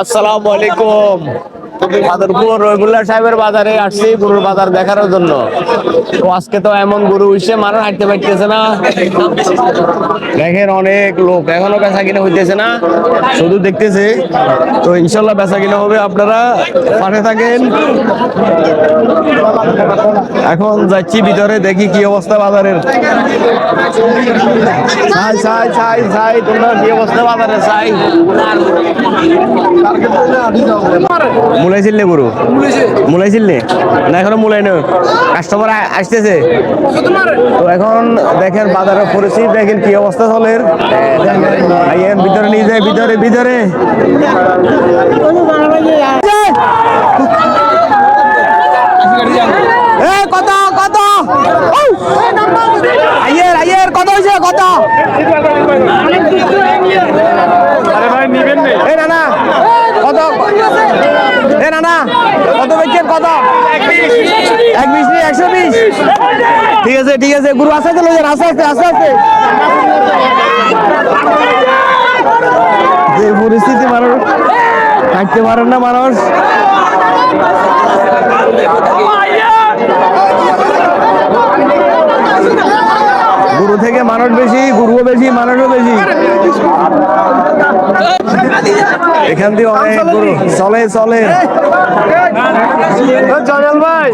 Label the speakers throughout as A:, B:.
A: আসসালামু আলাইকুম। শুধু দেখতেছে, তো ইনশাল্লাহ বেচা কিনা হবে। আপনারা থাকেন। এখন যাচ্ছি ভিতরে, দেখি কি অবস্থা বাজারের। অবস্থা বাজারে মুলাইছিল গরু মুলাইছিল না এখনও মুলাই না কাস্টমার আসতেছে। তো এখন দেখেন বাজারে পড়েছি দেখেন কি অবস্থা চলে। আইয়েন ভিতরে নিয়ে যায় ভিতরে ভিতরে এ, কত কত? আইয়ের আইয়ের কত হয়েছে কত এ না না কত না না কত বেচছেন কত? এক বিশ একশো বিশ। ঠিক আছে ঠিক আছে, গুরু আস্তে আস্তে আস্তে আস্তে আস্তে আস্তে। যে পরিস্থিতি মানুষ থাকতে পারেন না মানুষ। গুরু থেকে মানুষ বেশি গুরুও বেশি মানুষও বেশি। এখান দিয়ে অনেক গরু। চলে চলে। জয়ল ভাই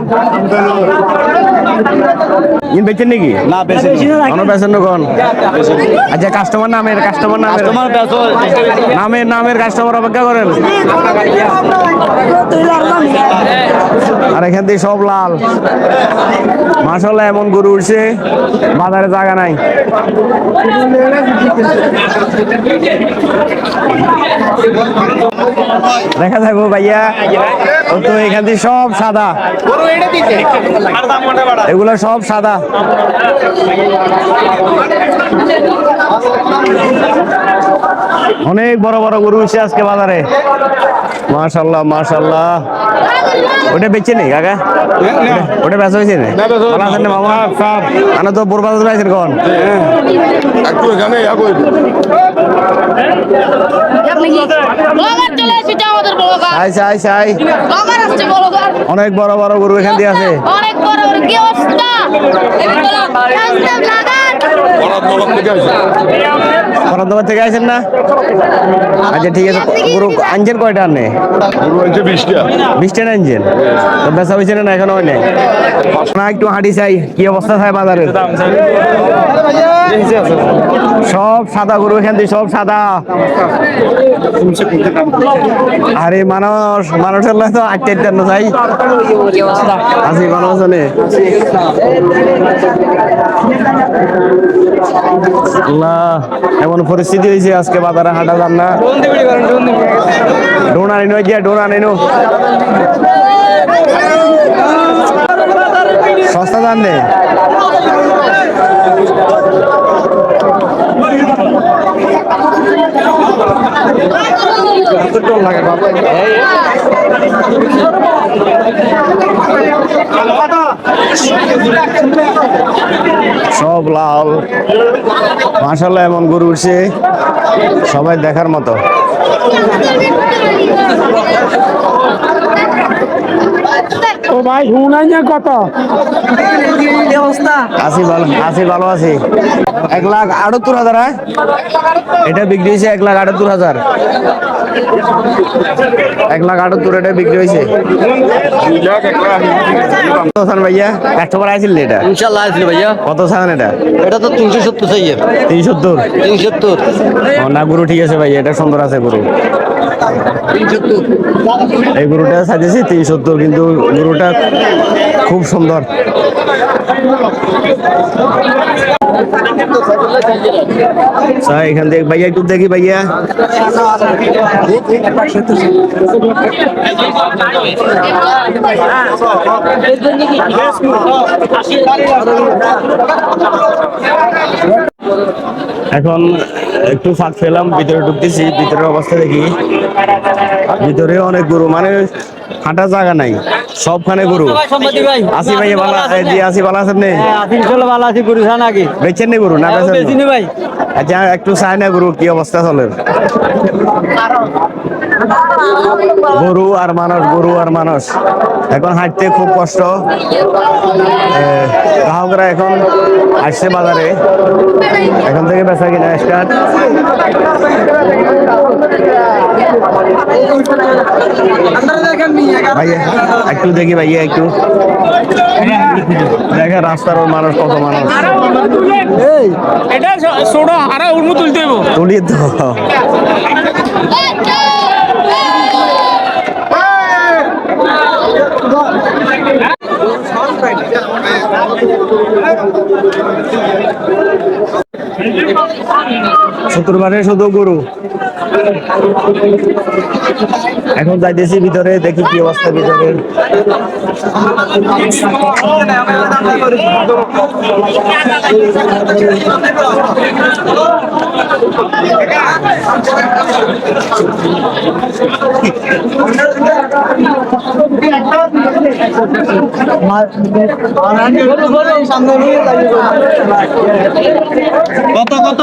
A: ইন বেচেন নাকি?
B: না বেশি
A: অন্য বেচেন কোন আচ্ছা কাস্টমার নামের কাস্টমার নামের। নামের নামের কাস্টমার অপেক্ষা করেন। আর এখান থেকে সব লাল। মাসাল্লাহ এমন গরু উঠছে। বাজারে জায়গা নাই। দেখা যাব ভাইয়া। ও তো এখান থেকে সব সাদা। এগুলো সব সাদা। অনেক বড় বড় গরু উঠছে আজকে বাজারে। মাশাল্লাহ মাশাল্লাহ। ওটা বেচছে নেই কাকা? ওটা বেচা হয়েছে না? মামা? আনা তো বোর বাজার আছেন কখন?
C: একটু এখানে ইয়া করে দিন।
A: অনেক বড় বড় গরু এখান দিয়ে আছে।
D: অনেক বড় বড় কি অবস্থা?
C: থেকে আসছে।
A: ফরাদাবাদ থেকে আছেন না? আচ্ছা ঠিক আছে। গরু আনছেন কয়টা আনে?
C: গরু হয়েছে বিশটা।
A: বিশটা আনছেন তো বেচা হয়েছে না এখনও হয় না একটু হাঁটি চাই। কি অবস্থা চাই বাজারের? সব সাদা গরু এখান থেকে সব সাদা। আরে মানুষ মানুষের লাই তো আটটা আটটা না চাই। আছি আছো নে? এমন পরিস্থিতি হয়েছে আজকে বাজারে হাঁটা যান না ডোনা নিনো গিয়া ডোনা নিনো সস্তা দাম নেই সব লাল মাসাল্লাহ এমন গরু উঠছে সবাই দেখার মতো।
B: ও ভাই শুনাই না কত
A: আছি ভালো আছি ভালো আছি। এক লাখ আটাত্তর হাজার হ্যাঁ? এটা বিক্রি হয়েছে এক লাখ আটাত্তর হাজার। এক লাখ আটাত্তর এটা বিক্রি হয়েছে। ভাইয়া? কাস্টমার আইছিল এটা?
B: ইনশাল্লাহ আসলে ভাইয়া।
A: কত সান এটা?
B: এটা তো তিনশো সত্তর চাইয়ে
A: তিন সত্তর?
B: তিন সত্তর।
A: না গরু ঠিক আছে ভাইয়া এটা সুন্দর আছে গরু। এই গরুটা সাজেছি তিন সত্তর কিন্তু গরুটা খুব সুন্দর। আচ্ছা, এখান থেকে ভাইয়া একটু দেখি ভাইয়া এখন একটু ফাঁক ফেলাম ভিতরে ঢুকতেছি ভিতরের অবস্থা দেখি। ভিতরে অনেক গরু মানে হাঁটা জায়গা নাই। সবখানে গরু। আসি ভাই। ভালো জি আসি ভালো আছেন নেই
B: ভালো আছি গুরু খান আগে
A: বেচেন নি গরু না বেচেন
B: বেশি ভাই।
A: আচ্ছা একটু চাই না গরু কি অবস্থা চলে গরু আর মানুষ গরু আর মানুষ। এখন হাঁটতে খুব কষ্ট। গ্রাহকরা এখন আসছে বাজারে। এখন থেকে বেচা কিনা স্টার্ট ভাইয়া একটু দেখি ভাইয়া একটু। দেখে রাস্তার মানুষ কত মানুষ।
E: এটা তুলতে হইব।
A: তুলি তো শুক্রবারে শুধু গরু। এখন যাইতেছি ভিতরে দেখি কি অবস্থা ভিতরে।
B: কত কত?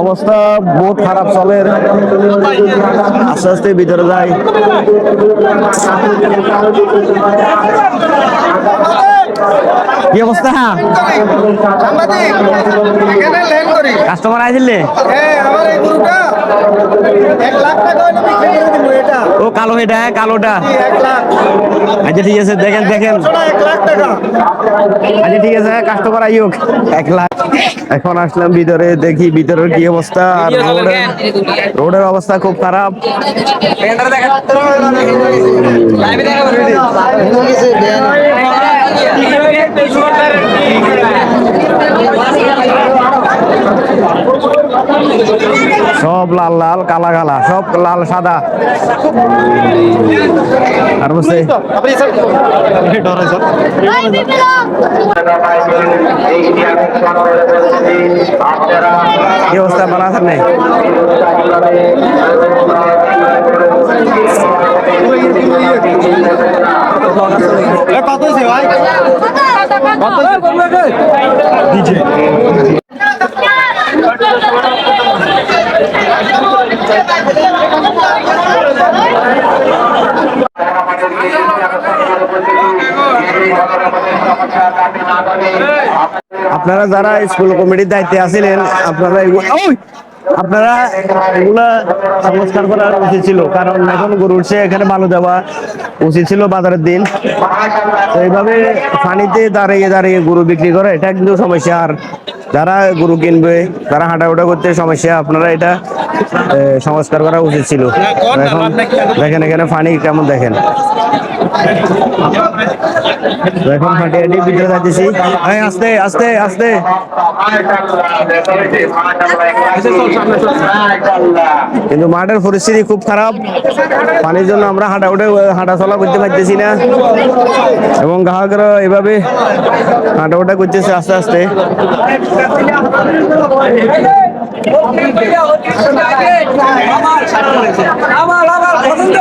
A: অবস্থা বহুত খারাপ চলে। আস্তে আস্তে ভিতরে যায় কি অবস্থা? কাস্টমার আইছিলে ও কালো এটা হ্যাঁ, কালোটা। আচ্ছা ঠিক আছে দেখেন দেখেন। আচ্ছা ঠিক আছে কাস্টমার আইওক। এক লাখ। এখন আসলাম ভিতরে দেখি ভিতরের কি অবস্থা। আর রোডের রোডের অবস্থা খুব খারাপ। সব লাল লাল কালা কালা সব লাল সাদা আর বসে।
D: ভাই বিপ্লব
A: কি অবস্থা, ভালো আছেন নাই আপনারা যারা স্কুল কমিটির দায়িত্বে আছিলেন আপনারা! আপনারা এগুলা সংস্কার করা উচিত ছিল কারণ এখন গরু উঠছে এখানে ভালো দেওয়া উচিত ছিল বাজারের দিন। তো এইভাবে পানিতে দাঁড়িয়ে দাঁড়িয়ে গরু বিক্রি করে এটা কিন্তু সমস্যা। আর যারা গরু কিনবে তারা হাঁটাউটা করতে সমস্যা আপনারা এটা সংস্কার করা উচিত ছিল। এখন দেখেন এখানে পানি কেমন দেখেন। এখন হাঁটি হাঁটি ভিতরে যাচ্ছি এই, আস্তে আস্তে আস্তে কিন্তু মাঠের পরিস্থিতি খুব খারাপ। পানির জন্য আমরা হাঁটা উঠে হাঁটা চলা করতে পারতেছি না। এবং গ্রাহকরা এভাবে হাঁটা ওঠা করতেছে আস্তে আস্তে।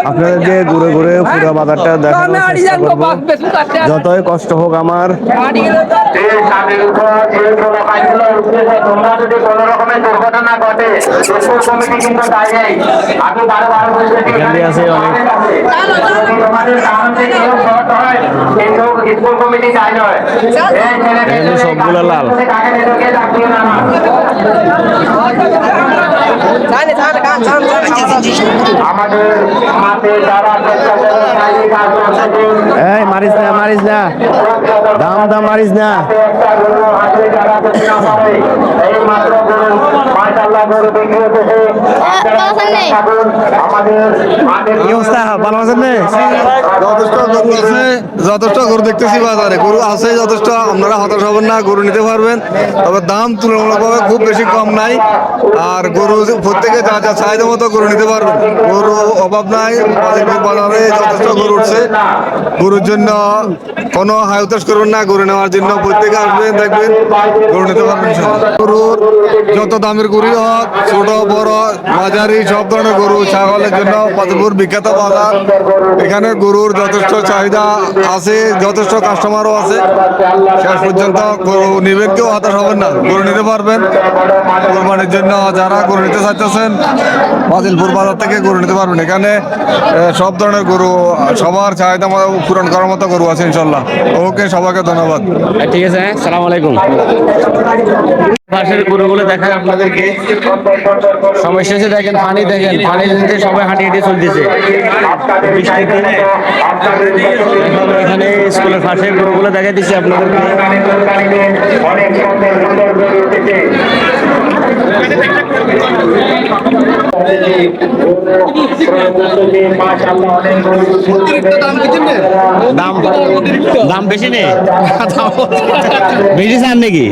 A: আপনাদেরকে ঘুরে ঘুরে পুরো বাজারটা দেখানোর চেষ্টা করব। যতই কষ্ট হোক আমার। সবগুলো লাল। এই মারিস না মারিস না। দাম দাম মারিস না।
C: যথেষ্ট গরু দেখতেছি বাজারে। গরু আছে যথেষ্ট আপনারা হতাশ হবেন না গরু নিতে পারবেন। তবে দাম তুলনামূলকভাবে খুব বেশি কম নাই। আর গরু প্রত্যেকে যা যা চাহিদা মতো গরু নিতে পারবেন। গরু অভাব নাই বাজারে বাজারে যথেষ্ট গরু উঠছে। গরুর জন্য কোনো হায়তাস করে করবেন না গরু নেওয়ার জন্য প্রত্যেকে আসবেন দেখবেন গরু নিতে পারবেন যত দামের গরু হোক ছোট বড় মাঝারি সব ধরনের গরু ছাগলের জন্য পাতপুর বিখ্যাত বাজার। এখানে গরুর যথেষ্ট চাহিদা আছে যথেষ্ট কাস্টমারও আছে। শেষ পর্যন্ত গরু নেবেন কেউ হতাশ হবেন না। গরু নিতে পারবেন। কোরবানির জন্য যারা গরু নিতে চাইতেছেন বাদিলপুর বাজার থেকে গরু নিতে পারবেন। এখানে সব ধরনের গরু সবার চাহিদা পূরণ করার মতো গরু আছে ইনশাল্লাহ। ওকে সবাইকে ধন্যবাদ।
A: হ্যাঁ, ঠিক আছে সালাম আলাইকুম। পাশের গরুগুলো দেখায় আপনাদেরকে। সময় শেষে দেখেন, পানি দেখেন, পানি দিতে সবাই হাঁটি হেঁটে চলতেছে। এখানে স্কুলের পাশের গরুগুলো দেখাই দিচ্ছি আপনাদেরকে। দাম বেশি নেই বেশি চান নাকি?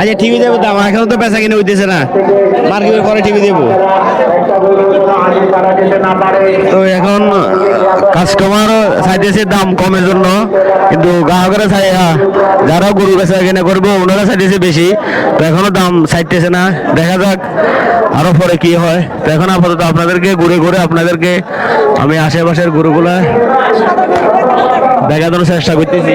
A: আচ্ছা টিভি দেবো দাম এখনও তো পেশা কিনে হইতেছে না। মার্কেটের পরে টিভি দেবো তো এখন কাস্টমার চাইতেছে দাম কমের জন্য, কিন্তু গ্রাহকেরা চাই যারা গরু বেচা কেনা করব, ওনারা চাইতেছে বেশি। তো এখনও দাম চাইতেছে না। দেখা যাক আরও পরে কি হয়। তো এখন আপাতত আপনাদেরকে, ঘুরে ঘুরে আপনাদেরকে আমি আশেপাশের গরুগুলা দেখানোর চেষ্টা করতেছি।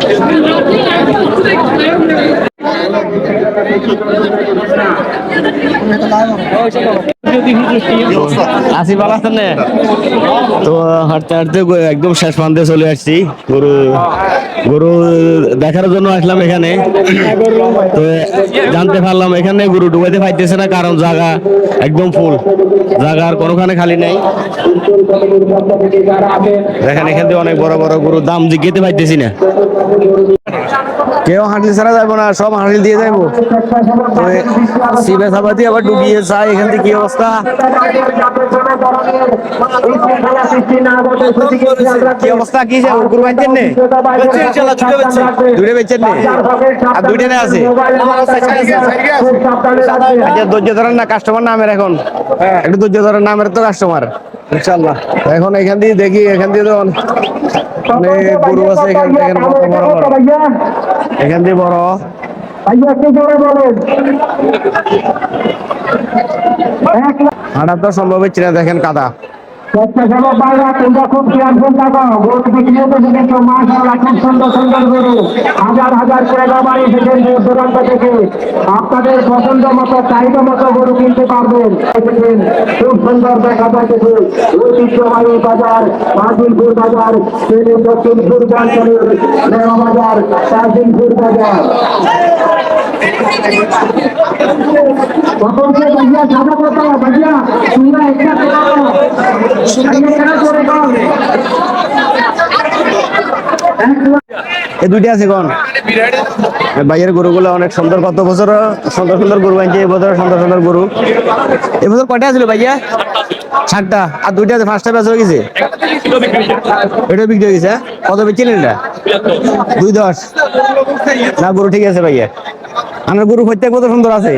A: তো হাঁটতে হাঁটতে একদম শেষ প্রান্তে চলে আসছি। গরু গরু দেখার জন্য আসলাম এখানে। তো জানতে পারলাম এখানে গরু ডুবাইতে পাইতেছে না, কারণ জায়গা একদম ফুল। জায়গা আর কোনোখানে খালি নেই। দেখেন এখান থেকে অনেক বড় বড় গরু দাম জিজ্ঞেতে পাইতেছি না। কেউ হাঁটলি ছাড়া যাব না, সব হাঁটলি দিয়ে যাব তো শিবে সাবাতি আবার ডুবিয়ে যায়, এখান থেকে কি অবস্থা? কি অবস্থা? কি যে গরু বাঁধছেন নে? দুইটা বেচছেন নে। আর দুইটা না আছে? আচ্ছা ধৈর্য ধরেন না কাস্টমার নামের এখন। একটু ধৈর্য ধরেন, নামের তো কাস্টমার এখন এখান দিয়ে দেখি, এখান দিয়ে তো অনেক গরু আছে, এখান থেকে এখান দিয়ে বড়। হাঁটা তো সম্ভব হচ্ছে না দেখেন কাদা।
F: স্বেচ্ছাসেবক ভাইরা তোমরা খুব চ্যাম্পিয়ন থাকো। তো দেখেছ মাশাল্লাহ খুব সুন্দর সুন্দর করে। হাজার হাজার করে বাবা এসেছেন দূর দূরান্ত থেকে আপনাদের পছন্দ মতো, চাহিদা মতো গরু কিনতে পারবেন। খুব সুন্দর দেখা যাচ্ছে ঐতিহ্যবাহী বাজার মাদিলপুর বাজার, তিনি দক্ষিণ পূর্বাঞ্চলের নেওয়া বাজার, শাহিনপুর বাজার। সকলকে বাজিয়া সাদা কথা ভাইয়া তোমরা একটা
A: এ দুইটা আছে কোন? ভাইয়ের গরুগুলো অনেক সুন্দর, কত বছর সুন্দর সুন্দর গরু আনছে এবছর সুন্দর সুন্দর গরু। এবছর কয়টা ছিল ভাইয়া? সাতটা। আর দুইটা আছে, পাঁচটা বেচা গেছে? এটা বিক্রি হয়ে গেছে হ্যাঁ? কত বেচছিলেন এটা? দুই দশ। না, গরু ঠিক আছে ভাইয়া। আমার গরু প্রত্যেক বছর সুন্দর আছে।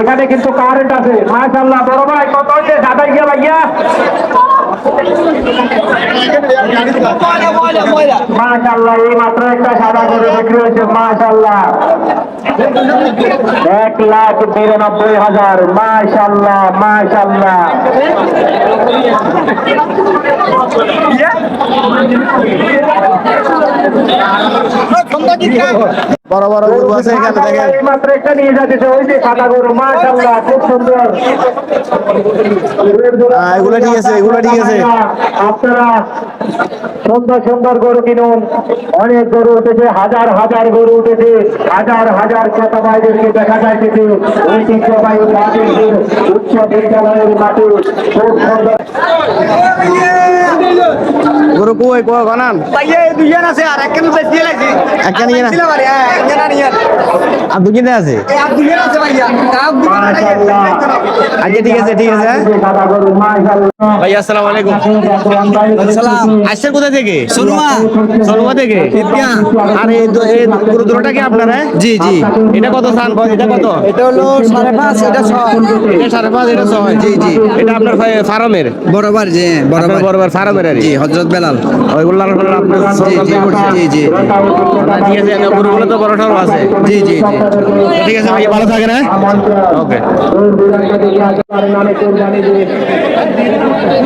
A: এখানে
F: কিন্তু কারেন্ট আছে। মাশাআল্লাহ বড় ভাই কত হয়েছে? দাদা গিয়া ভাইয়া। মাশাআল্লাহ এই মাত্র একটা সাদা করে বিক্রি হয়েছে মাশাআল্লাহ। এক লাখ বিরানব্বই হাজার মাশাআল্লাহ মাশাআল্লাহ।
A: বড় বড় গরু আছে এখানে দেখেন।
F: মাত্র একটা নিয়ে যাচ্ছে ওই যে সাদা গরু মাশাআল্লাহ খুব সুন্দর।
A: এগুলো ঠিক আছে, এগুলো ঠিক আছে।
F: আপনারা সুন্দর সুন্দর গরু কিনুন। অনেক গরু উঠেছে হাজার হাজার গরু উঠেছে হাজার হাজার ক্রেতাবাইদেরকে দেখা যাইতেছে। ঐতিহ্যবাহী রাজেন্দ্রের উচ্চ বিদ্যালয়ের মাঠে। খুব সুন্দর।
A: গরু কই কই গনান
B: দুজন আছে আর একখানে বেশি লাগছে
A: একটা নিয়ে না আর দুকিনে আছে?
B: দুজন আছে ভাইয়া।
A: আচ্ছা ঠিক আছে ঠিক আছে। হ্যাঁ?
F: সাদা গরু মাশাআল্লাহ।
A: ভাই আসসালামু আলাইকুম। কোথা থেকে?
B: সোনুয়া।
A: সলুয়া থেকে? আর এই দু- এই গরু দুটোটা কি আপনার? হ্যাঁ?
B: জি জি।
A: এটা কত সান এটা কত?
B: এটা হলো সাড়ে পাঁচ এটা ছয়।
A: এটা সাড়ে পাঁচ এটা ছয়।
B: জি, জি।
A: এটা আপনার ফার্মের?
B: বরাবর জি বরাবর।
A: বরাবর ফার্মের আর কি।
B: জি হজরত বেলাল।
A: ওইগুলো আপনার
B: জি, জি জি জি
A: ঠিক আছে গরুগুলো তো বড় সড়ো আছে।
B: জি জি জি।
A: ঠিক আছে ভাই ভালো থাকেন হ্যাঁ? ওকে।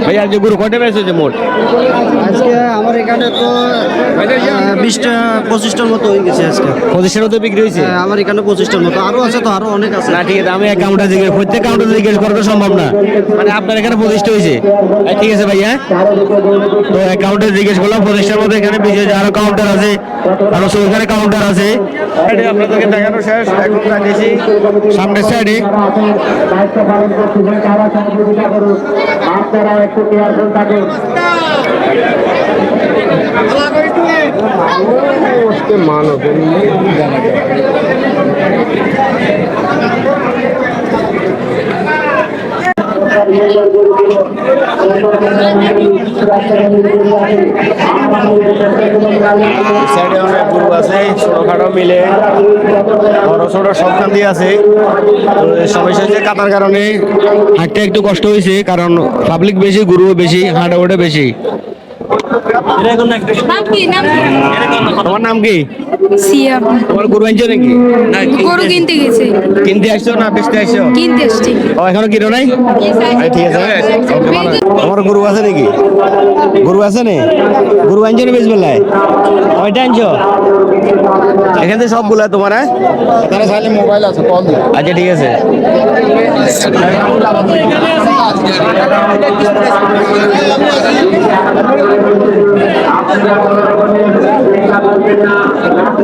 A: ভাই আর যে গরু কয়টা বেঁচেছে মোট।
B: আজকে আমার এখানে তো বিশটা পঁচিশটার মতো হয়ে গেছে আজকে।
A: পঁচিশের মতো বিক্রি হয়েছে?
B: হ্যাঁ, আমার এখানে পঁচিশটার মতো। আরও আছে তো আরও অনেক আছে।
A: না ঠিক আছে আমি অ্যাকাউন্টে জিজ্ঞেস প্রত্যেক কাউন্টারে জিজ্ঞেস করা সম্ভব না। মানে আপনার এখানে পঁচিশটা হয়েছে। ঠিক আছে ভাই হ্যাঁ তো অ্যাকাউন্টে জিজ্ঞেস করলাম পঁচিশটার মধ্যে এখানে বিশেষ আরও কাউন্টার আছে। আরও ওখানে কাউন্টার আছে। আপনাদেরকে দেখানো শেষ। এখন যাচ্ছি সামনের সাইডে।
F: আপনারা একটু কেয়ারফুল থাকুন।
A: সাইডে অনেক গরু আছে, ছোটখাটো মিলে, বড় ছোট সবখান দিয়ে আছে। সমস্যা হচ্ছে কাটার কারণে হাঁটতে একটু কষ্ট হয়েছে, কারণ পাবলিক বেশি গরু বেশি হাঁটা ওটা বেশি। তোমার নাম কি?
D: সিয়াম।
A: তোমার গরু আনছো নাকি?
D: গরু কিনতে গেছে।
A: কিনতে আসছো না বেচতে আসছো?
D: কিনতে এসছি
A: ও এখনও কিনো নাই? এই, ঠিক আছে। তোমার গরু আছে নাকি? গরু আছে নে? গরু আনছো না বেশ বেলায় কয়টা আনছো? এখান থেকে সবগুলা তোমার হ্যাঁ?
C: এখানে চাইলে মোবাইল আছে কল
A: আচ্ছা ঠিক আছে।
F: আপনারা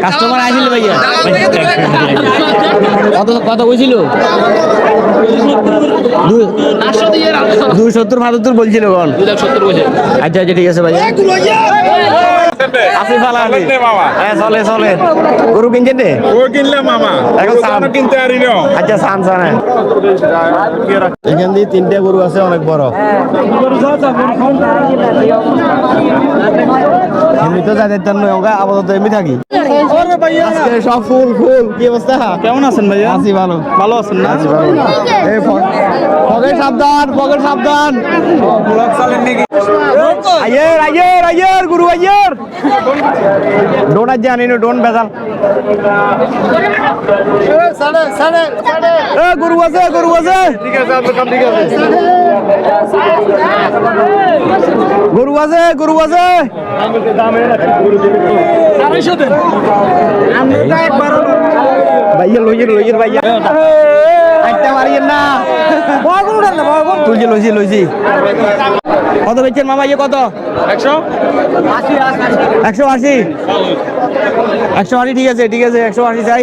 A: কাস্টমার আসিল ভাইয়া। কত কত কইছিল? দুই- সত্তর পঁচাত্তর বলছিল কোন? আচ্ছা আচ্ছা ঠিক আছে ভাইয়া। আসি ফালা আসি। হ্যাঁ চলে চলে গরু কিনছেন রে
E: ও কিনলে মামা।
A: এখন সাম।
E: কিনতে পারি না।
A: আচ্ছা সান সান হ্যাঁ। এখান দিয়ে তিনটে গরু আছে অনেক বড়। এমনি তো যাদের জন্য আপাতত এমনি থাকি। আজকে সব ফুল ফুল। কি অবস্থা?
B: কেমন আছেন ভাইয়া?
A: আছি ভালো।
B: ভালো আছেন না?
A: আছি ভালো। এই পকেট সাবধান পকেট সাবধান। আইয়ের আইয়ের আইয়ের গুরু আইয়ের। ডোন আজ জানি না ডোন বেজাল। এ গরু আছে গরু আছে। গরু আছে গরু আছে। ভাইয়া লইয়ের লইয়ের ভাইয়া। একটা মারিয়েন না। তুলছি লইছি লইছি। কত বেচছেন মামা ইয়ে কত? একশো? একশো আশি। একশো আশি ঠিক আছে ঠিক আছে একশো আশি চাই।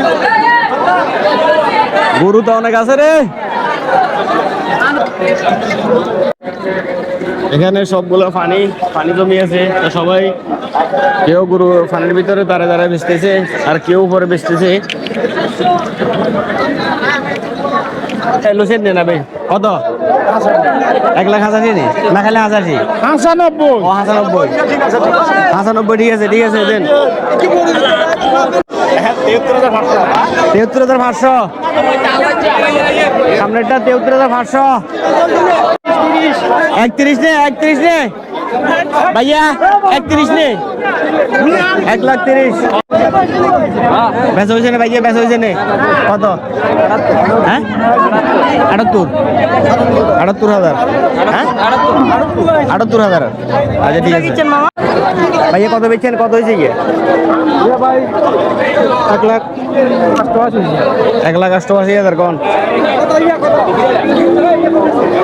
A: গরু তো অনেক আছে রে। এখানে সবগুলো পানি পানি জমি আছে তো সবাই কেউ গরু পানির ভিতরে তারা তারা বেচতেছে আর কেউ উপরে বেচতেছে। লুসেন নেই কত? এক লাখ হাজারই নেই না খালি হাজারই।
E: হাসানব্বই।
A: ও হাসানব্বই। হাসানব্বই ঠিক আছে ঠিক আছে দেন। তেহত্তর হাজার পাঁচশো। সামনেরটা তেহত্তর হাজার একত্রিশ নে একত্রিশ নে। ভাইয়া একত্রিশ নে। এক লাখ তিরিশ। বেচা হয়েছে না ভাইয়া? বেচা হয়েছে নে? কত? হ্যাঁ? আটাত্তর। আটাত্তর হাজার। হ্যাঁ? আটাত্তর হাজার। আচ্ছা ঠিক আছে। ভাইয়া কত বেচছেন? কত হয়েছে গিয়ে? এক লাখ এক লাখ অষ্টআশি হাজার কোন?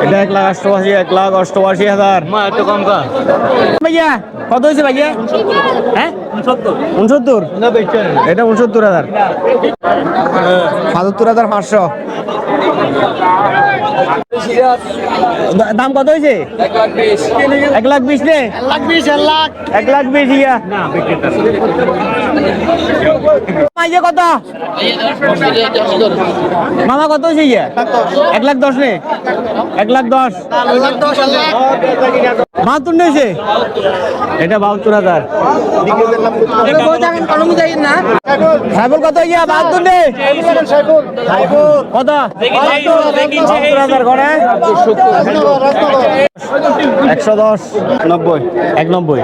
A: এটা এক লাখ অষ্টআশি এক লাখ অষ্টআশি হাজার। একটু কম কর। ভাইয়া কত হয়েছে ভাইয়া? হ্যাঁ? উনসত্তর। এটা উনসত্তর হাজার। সাতাত্তর হাজার পাঁচশো। দাম কত হয়েছে? এক লাখ বিশ এক লাখ বিশ, ইয়া। মাইয়ে কত? মামা, কত হয়েছে, ইয়া? এক লাখ দশ নে। এক লাখ দশ। বাহাত্তর নিয়েছে? এটা বাহাত্তর হাজার। সাইবল কত ইয়া বাহাত্তর নে। কত? বাহাত্তর হাজার করে একশো দশ। নব্বই। এক নব্বই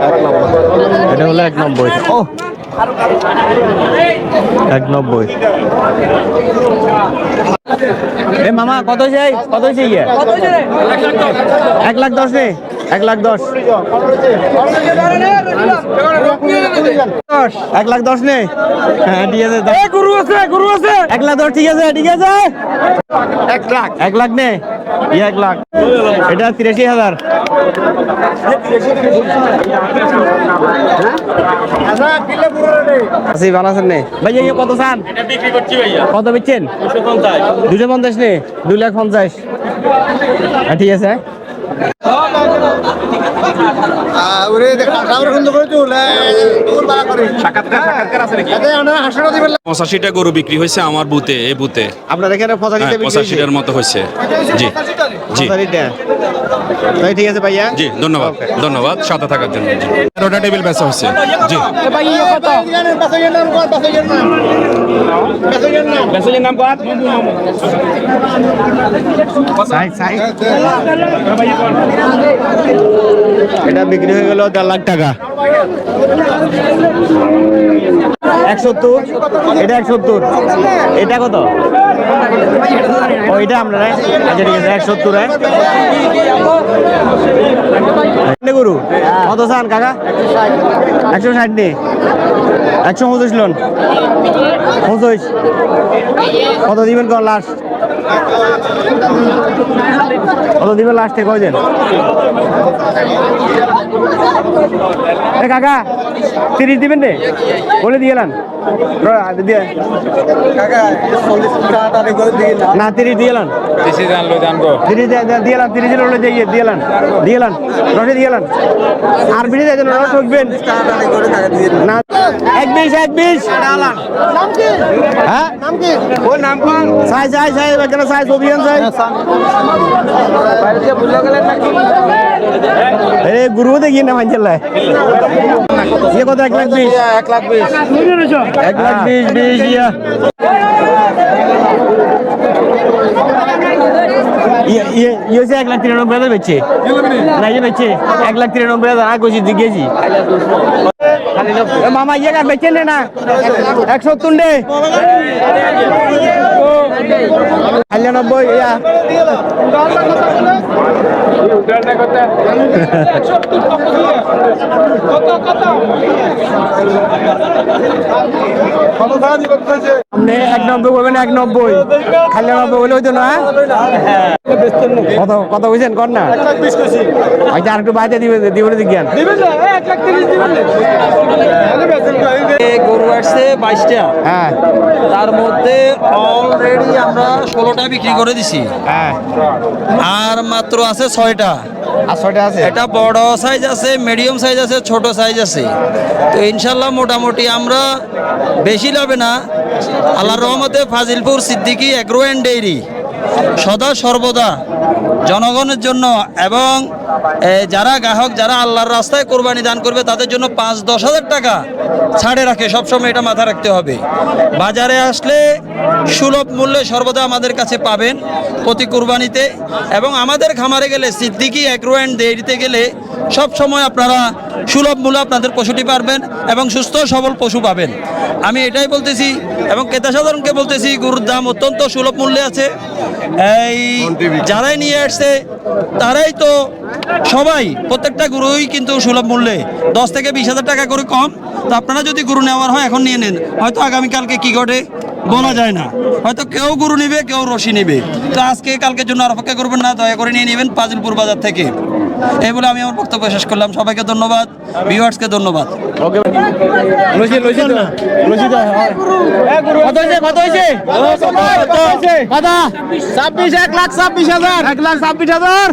A: এটা হলো এক নব্বই ও। এক নব্বই এ মামা কত চাই কত চাই ইয়ে? এক লাখ দশ নে এক লাখ দশ। এক লাখ দশ নে। হ্যাঁ ঠিক আছে গরু আছে গরু আছে। এক লাখ দশ ঠিক আছে ঠিক আছে। এক লাখ। এক লাখ নে এক লাখ। এটা তিরাশি হাজার। বানাছেন নে? ভাইয়া ইয়ে কত চান? কত বেচছেন? দুশো পঞ্চাশ নে দুই লাখ পঞ্চাশ। হ্যাঁ, ঠিক আছে।
G: পঁচাশিটা গরু বিক্রি হয়েছে আমার বুথে এই বুথে।
A: আপনার এখানে
G: হ্যাঁ? পঁচাশিটার মতো হয়েছে। জি জি।
A: ঠিক আছে ভাইয়া?
G: জি ধন্যবাদ ধন্যবাদ সাথে থাকার জন্য তেরোটা টেবিল বেচা হচ্ছে। জি।
A: সাইড এটা বিক্রি হয়ে গেল দেড় লাখ টাকা। এক সত্তর? এটা এক সত্তর। এটা কত? ও আচ্ছা কত কাকা? একশো নেই একশো লোন। কত দিবেন কর লাস্ট কত দিবেন লাস্টে কয়দিন এ কাকা তিরিশ দিবেন রে? বলে দিয়ে এলাম। দিয়ে। না তিরিশ দিয়ে এলাম। তিরিশ দিয়ে এলাম তিরিশ হলে দিয়ে দিয়ে এলাম। দিয়ে এলাম। রসে দিয়ে এলাম। আর বিড়ি দিয়ে রস ঠকবেন। না এক বিশ এক বিশ হ্যাঁ ওর নাম কোন সাই সাই সাই এখানে সাই ছবি আন সাই আরে গুরু দেখি না মানছিল ইয়ে কত এক লাখ বিশ এক লাখ বিশ এক লাখ বিশ বিশ ইয়া ইয়ে ইয়ে ইয়ে হচ্ছে এক লাখ তিরানব্বই হাজার বেচছে না ইয়ে বেচছে এক লাখ তিরানব্বই হাজার মামা ইয়ে বেচে নে না? একশো তুন্ডে নব্বই ইয়া। আপনি এক নব্বই বলবেন এক নব্বই। খালি নব্বই বলে হইতো না কত কত বুঝছেন কর না। হয়তো আর একটু বাইরে দিবে দিবে দিজ্ঞান
B: গরু আসছে বাইশটা।
A: হ্যাঁ।
B: তার মধ্যে অলরেডি আমরা ষোলোটা বিক্রি করে দিছি।
A: হ্যাঁ।
B: আর মাত্র আছে ছয়টা।
A: আর
B: এটা বড় সাইজ আছে মিডিয়াম সাইজ আছে, ছোট সাইজ আছে। তো ইনশাল্লাহ মোটামুটি আমরা বেশি লাভে না। আল্লাহর রহমতে Fazilpur Siddiqui agro and dairy সদা সর্বদা জনগণের জন্য এবং যারা গ্রাহক, যারা আল্লাহর রাস্তায় কোরবানি দান করবে, তাদের জন্য পাঁচ দশ হাজার টাকা ছাড়ে রাখে। সবসময় এটা মাথা রাখতে হবে। বাজারে আসলে সুলভ মূল্যে সর্বদা আমাদের কাছে পাবেন প্রতি কোরবানিতে। এবং আমাদের খামারে গেলে সিদ্দিকি অ্যাগ্রো অ্যান্ড দেরিতে গেলে সব সময় আপনারা সুলভ মূল্যে আপনাদের পশুটি পারবেন এবং সুস্থ সবল পশু পাবেন। আমি এটাই বলতেছি এবং ক্রেতা সাধারণকে বলতেছি গরুর দাম অত্যন্ত সুলভ মূল্যে আছে। এই যারাই নিয়ে আসছে তারাই তো সবাই প্রত্যেকটা গরুই কিন্তু সুলভ মূল্যে। দশ থেকে বিশ হাজার টাকা করে কম। তো আপনারা যদি গরু নেওয়ার হয় এখন নিয়ে নেন। হয়তো আগামীকালকে কি ঘটে? বলা যায় না। হয়তো কেউ গরু নিবে কেউ রশি নিবে। তো আজকে কালকের জন্য আর অপেক্ষা করবেন না দয়া করে নিয়ে নেবেন পাজিলপুর বাজার থেকে। এই বলে আমি আমার বক্তব্য শেষ করলাম। সবাইকে ধন্যবাদ ভিউয়ার্সকে ধন্যবাদ।
A: ছাব্বিশ। এক লাখ ছাব্বিশ হাজার। এক লাখ ছাব্বিশ হাজার।